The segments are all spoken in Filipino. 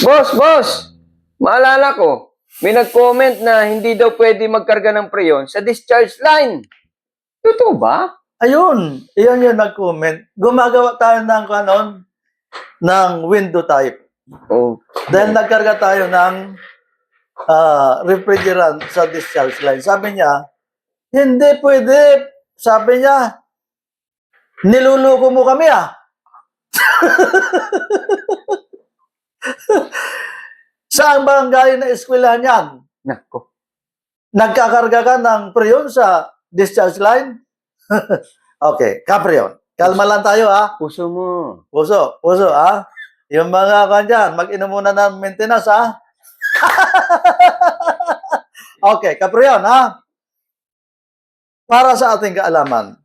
Boss, boss! Maalala ko, may nag-comment na hindi daw pwede magkarga ng preyon sa discharge line. Totoo ba? Ayun, iyon yung nag-comment. Gumagawa tayo ng kanon ng window type. Oh, Dahil nagkarga tayo ng ah, refrigerant sa discharge line. Sabi niya, hindi pwede. Sabi niya, niluluko mo kami ah. Saan ba ang galing na eskwelahan yan? nako. Nagkakarga ka ng preyon sa discharge line? okay, kapreyon. Kalma lang tayo ha. Puso mo. Puso, puso, ha? Yung mga kan dyan, mag-inom muna ng maintenance, ha? okay, kapriyon, ha? Para sa ating kaalaman,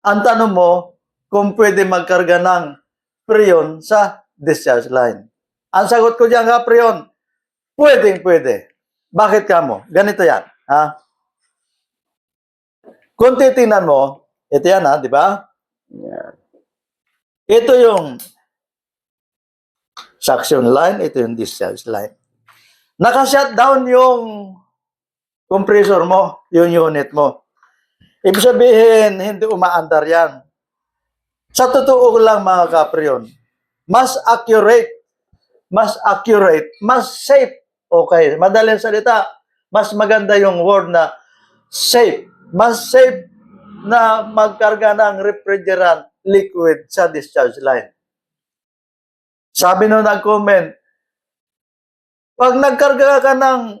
ang tanong mo kung pwede magkarga ng priyon sa discharge line. Ang sagot ko dyan, kapriyon, pwedeng pwede. Bakit ka mo? Ganito yan, ha? Kung titingnan mo, ito yan, ha, di ba? Yan. Ito yung suction line, ito yung discharge line. Naka-shutdown yung compressor mo, yung unit mo. Ibig sabihin, hindi umaandar yan. Sa totoo lang mga kapriyon, mas accurate, mas accurate, mas safe. Okay, madaling salita, mas maganda yung word na safe. Mas safe na magkarga ng refrigerant liquid sa discharge line. Sabi nung nag-comment, pag nagkarga ka ng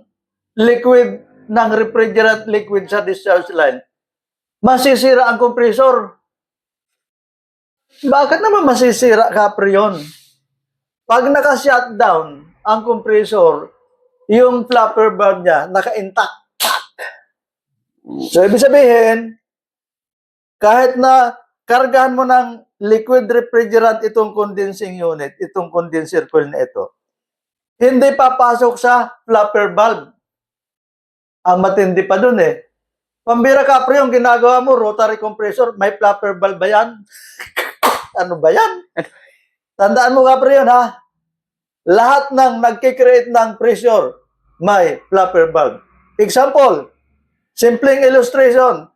liquid, ng refrigerant liquid sa discharge line, masisira ang compressor. Bakit naman masisira, Caprion? Pag naka-shutdown ang compressor, yung flapper valve niya naka-intact. So, ibig sabihin, kahit na kargahan mo ng liquid refrigerant itong condensing unit, itong condenser coil na ito, hindi papasok sa flapper valve. Ang matindi pa dun eh. Pambira ka, pre, yung ginagawa mo, rotary compressor, may flapper valve ba yan? ano ba yan? Tandaan mo ka, pre, yun, ha? Lahat ng nagkikreate ng pressure, may flapper valve. Example, simpleng illustration,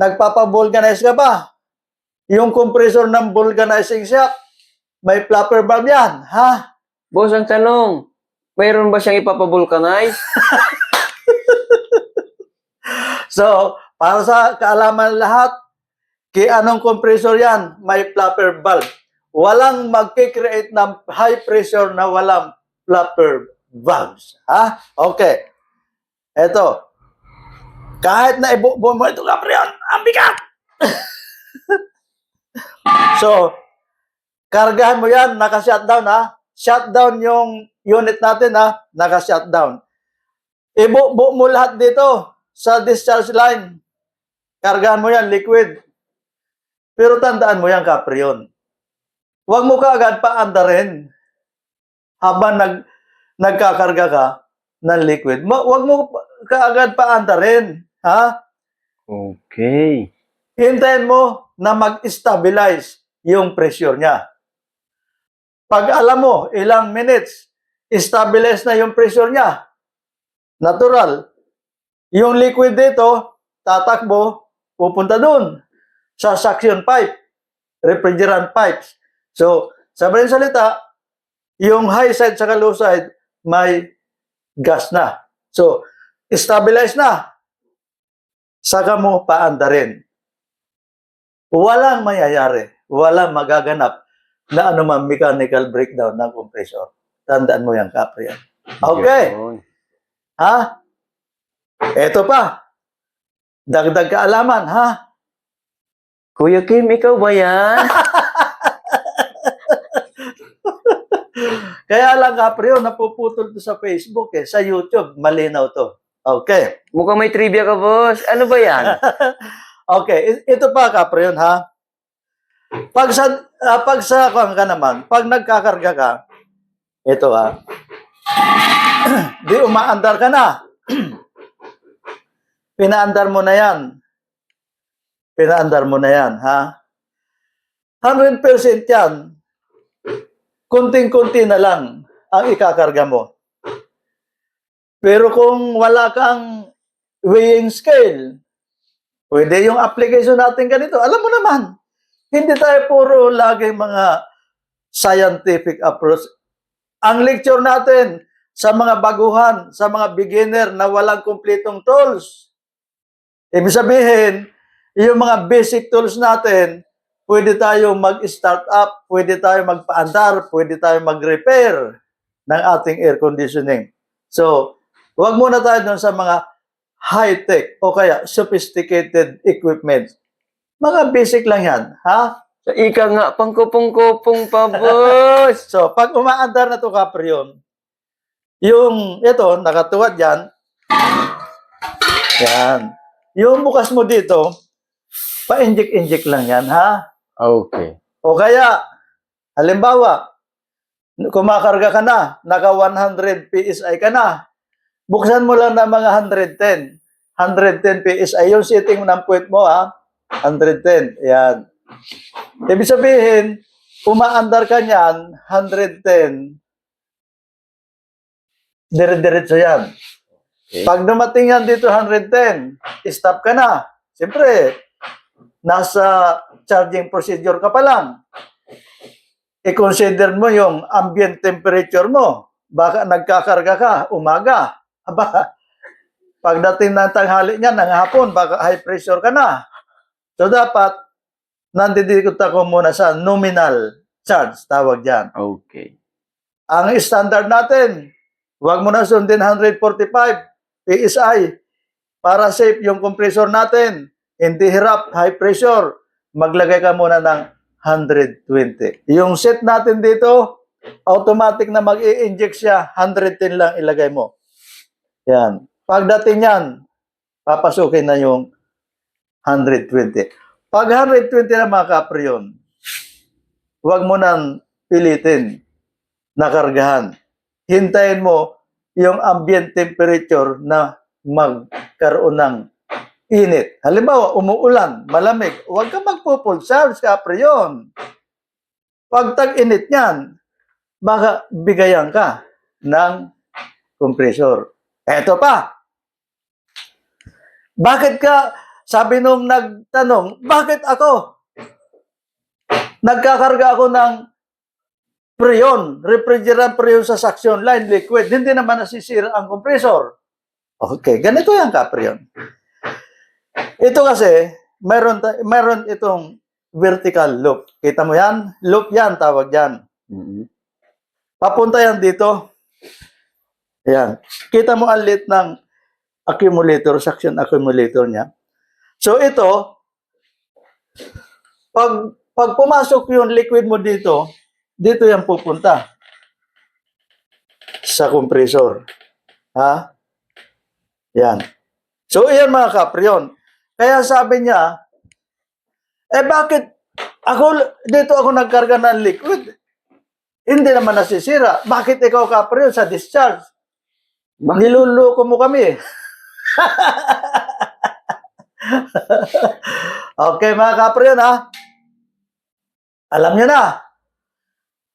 nagpapa-vulcanize ka ba? Yung compressor ng vulcanizing shaft, may flapper valve yan, ha? Boss, ang tanong, mayroon ba siyang ipapavulcanize? So, para sa kaalaman lahat, kay anong compressor yan, may flapper valve. Walang magkikreate ng high pressure na walang flapper valves. Ha? Okay. Eto. Kahit na ibubuo mo ito, Gabriel, ang so, kargahan mo yan, naka-shutdown ha. Shutdown yung unit natin ha, naka-shutdown. Ibubuo mo lahat dito sa discharge line. Kargahan mo yan, liquid. Pero tandaan mo yan, Caprion. Huwag mo kaagad paandarin habang nag, nagkakarga ka ng liquid. Ma- Huwag mo pa- kaagad paandarin. Ha? Okay. Hintayin mo na mag-stabilize yung pressure niya. Pag alam mo, ilang minutes, stabilize na yung pressure niya. Natural. Yung liquid dito, tatakbo, pupunta dun sa suction pipe, refrigerant pipes. So, sa maling salita, yung high side sa low side, may gas na. So, stabilize na. Saka mo paandarin walang mayayari, walang magaganap na anumang mechanical breakdown ng compressor. Tandaan mo yan, Capri. yan. Okay. Ha? Eto pa. Dagdag kaalaman, ha? Kuya Kim, ikaw ba yan? Kaya lang, yun, napuputol to sa Facebook, eh. Sa YouTube, malinaw to. Okay. Mukhang may trivia ka, boss. Ano ba yan? Okay, ito pa, yun, ha? Pag sa, ah, pag sa, kung ka naman, pag nagkakarga ka, ito, ha? Di umaandar ka na. Pinaandar mo na yan. Pinaandar mo na yan, ha? 100% yan. konting-konti na lang ang ikakarga mo. Pero kung wala kang weighing scale, pwede yung application natin ganito. Alam mo naman, hindi tayo puro lagi mga scientific approach. Ang lecture natin sa mga baguhan, sa mga beginner na walang kumpletong tools. Ibig sabihin, yung mga basic tools natin, pwede tayo mag-start up, pwede tayo magpaandar, pwede tayo mag-repair ng ating air conditioning. So, Huwag muna tayo doon sa mga high-tech o kaya sophisticated equipment. Mga basic lang yan, ha? Sa ika nga, pangkupong-kupong pa, boss. So, pag umaandar na to kapriyon, yung, ito, nakatuwad yan. Yan. Yung bukas mo dito, pa-inject-inject lang yan, ha? Okay. O kaya, halimbawa, kumakarga ka na, naka 100 PSI ka na, buksan mo lang ng mga 110. 110 PSI, yung setting ng puwet mo, ha? 110. Yan. Ibig sabihin, umaandar ka niyan, 110, dire-diretso yan. Okay. Pag dumating yan dito 110, stop ka na. Siyempre, nasa charging procedure ka pa lang. I-consider mo yung ambient temperature mo. Baka nagkakarga ka, umaga. Aba, pagdating ng tanghali niya, ng hapon, baka high pressure ka na. So dapat, nandidikot ako muna sa nominal charge, tawag dyan. Okay. Ang standard natin, huwag mo na sundin 145 PSI para safe yung compressor natin. Hindi hirap, high pressure. Maglagay ka muna ng 120. Yung set natin dito, automatic na mag inject siya, 110 lang ilagay mo. Yan. Pagdating yan, papasukin na yung 120. Pag 120 na mga kapriyon, huwag mo nang pilitin nakargahan. Hintayin mo yung ambient temperature na magkaroon ng init. Halimbawa, umuulan, malamig, huwag ka magpo-full charge, kapre yun. Pag tag-init niyan, baka bigayan ka ng compressor. Eto pa. Bakit ka, sabi nung nagtanong, bakit ako? Nagkakarga ako ng preon, refrigerant preon sa suction line liquid, hindi naman nasisira ang compressor. Okay, ganito yan ka preon. Ito kasi, meron, meron itong vertical loop. Kita mo yan? Loop yan, tawag yan. Mhm. Papunta yan dito. Ayan. Kita mo ang lit ng accumulator, suction accumulator niya. So ito, pag, pag pumasok yung liquid mo dito, dito yan pupunta sa compressor. Ha? Yan. So, iyan mga kapriyon. Kaya sabi niya, eh bakit ako, dito ako nagkarga ng liquid? Hindi naman nasisira. Bakit ikaw kapriyon sa discharge? Bakit? Niluloko mo kami. okay, mga kapriyon ha. Alam niyo na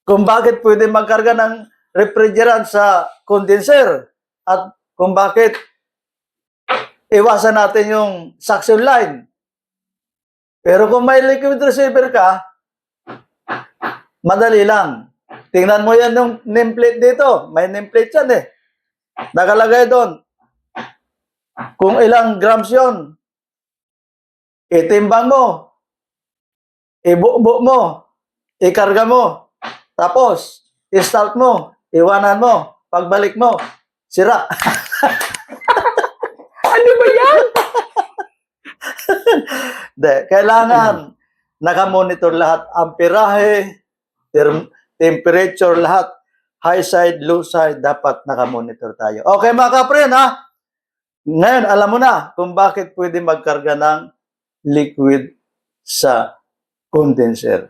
kung bakit pwede magkarga ng refrigerant sa condenser at kung bakit iwasan natin yung suction line. Pero kung may liquid receiver ka, madali lang. Tingnan mo yan yung nameplate dito. May nameplate yan eh. Nakalagay doon. Kung ilang grams yon, itimbang mo, ibubo mo, ikarga mo, tapos, i-start mo, iwanan mo, pagbalik mo, sira. Ano ba yan? De, kailangan nakamonitor lahat, amperahe, term, temperature, lahat, high side, low side, dapat nakamonitor tayo. Okay mga kapren ha? Ngayon, alam mo na kung bakit pwede magkarga ng liquid sa condenser.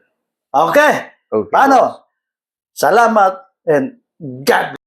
Okay, Okay. paano? Salamat and God